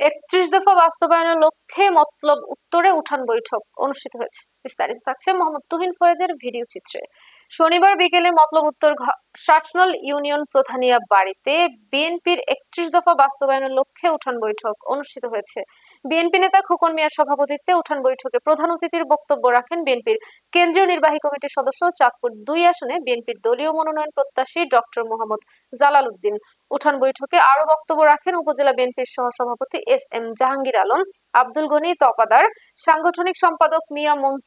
একত্রিশ দফা বাস্তবায়নের লক্ষ্যে মতলব উত্তরে উঠান বৈঠক অনুষ্ঠিত হয়েছে। বিস্তারিত থাকছে মোহাম্মদ তুহিন ফয়েজের ভিডিও চিত্রে। শনিবার বিকেলে মতলব উত্তর শাসনল ইউনিয়ন প্রধানিয়া বাড়িতে বিএনপির একত্রিশ দফা বাস্তবায়নের লক্ষ্যে উঠান বৈঠক অনুষ্ঠিত হয়েছে। বিএনপি নেতা খোকন মিয়ার সভাপতিত্বে উঠান বৈঠকে প্রধান অতিথির বক্তব্য রাখেন বিএনপির কেন্দ্রীয় নির্বাহী কমিটির সদস্য চাঁদপুর দুই আসনে বিএনপির দলীয় মনোনয়ন প্রত্যাশী ডক্টর মোহাম্মদ জালাল উদ্দিন। উঠান বৈঠকে আরও বক্তব্য রাখেন উপজেলা বিএনপির সহসভাপতি এস এম জাহাঙ্গীর আলম, আব্দুল গনি তপাদার, সাংগঠনিক সম্পাদক মিয়া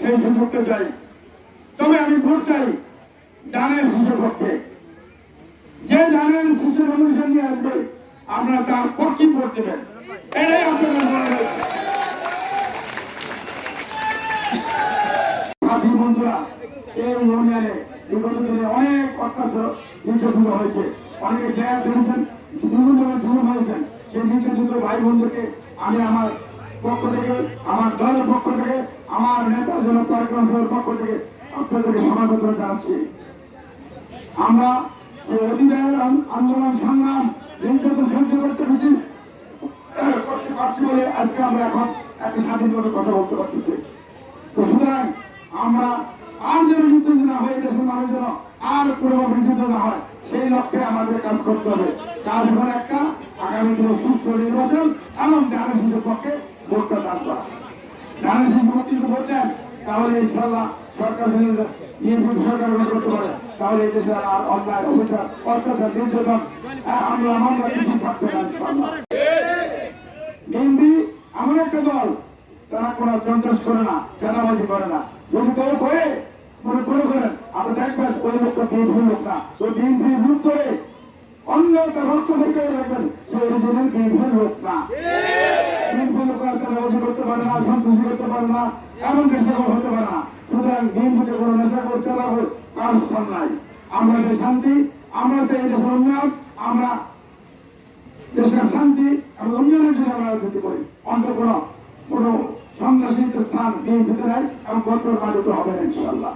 সেই সুযোগটা চাই। তবে আমি ভোট চাই ডানের শিশুর পক্ষে। যে ডানের শিশু নমিনেশন নিয়ে আসবে, আপনারা তার পক্ষে ভোট দেবেন। এটাই এই হয়েছে। দূর সেই ভাই আমি আমার পক্ষ থেকে, আমার দলের পক্ষ থেকে আমার নেতা কার্যক্রমের পক্ষ থেকে আপনাদেরকে সমাগত জানাচ্ছি আমরা অধিকার আন্দোলন সংগ্রাম নির্যাতন সহ্য করতে করতে পারছি বলে আজকে আমরা এখন একটা স্বাধীনভাবে কথা বলতে পারতেছি। তো সুতরাং আমরা আর যেন না হয়ে দেশের মানুষ যেন আর কোনো নির্যাতিত না হয়, সেই লক্ষ্যে আমাদের কাজ করতে হবে। কাজ হল একটা আগামী দিনে সুস্থ নির্বাচন এবং জানা শিশুর পক্ষে ভোটটা দান করা। জানা শিশু পক্ষে ভোট তাহলে ইনশাল্লাহ সরকার বিএনপি সরকার তাহলে আর অন্যায়, অবিচার একটা দল, তারা কোনো সন্ত্রাস করে না, চাঁদাবাজি করে না। যদি করে, মনে করে করেন, আপনি দেখবেন ওই ওই বিএনপি রূপ করে অন্য একটা থেকে দেখবেন সে বিএনপি লোক না। কোনো আমরা যে শান্তি, আমরা চাই দেশের উন্নয়ন, আমরা দেশের শান্তি এবং উন্নয়নের জন্য আমরা রাজনীতি করি। অন্য কোনো কোনো সন্ত্রাসী স্থান বিএনপিতে নাই এবং কঠোর হবে ইনশাল্লাহ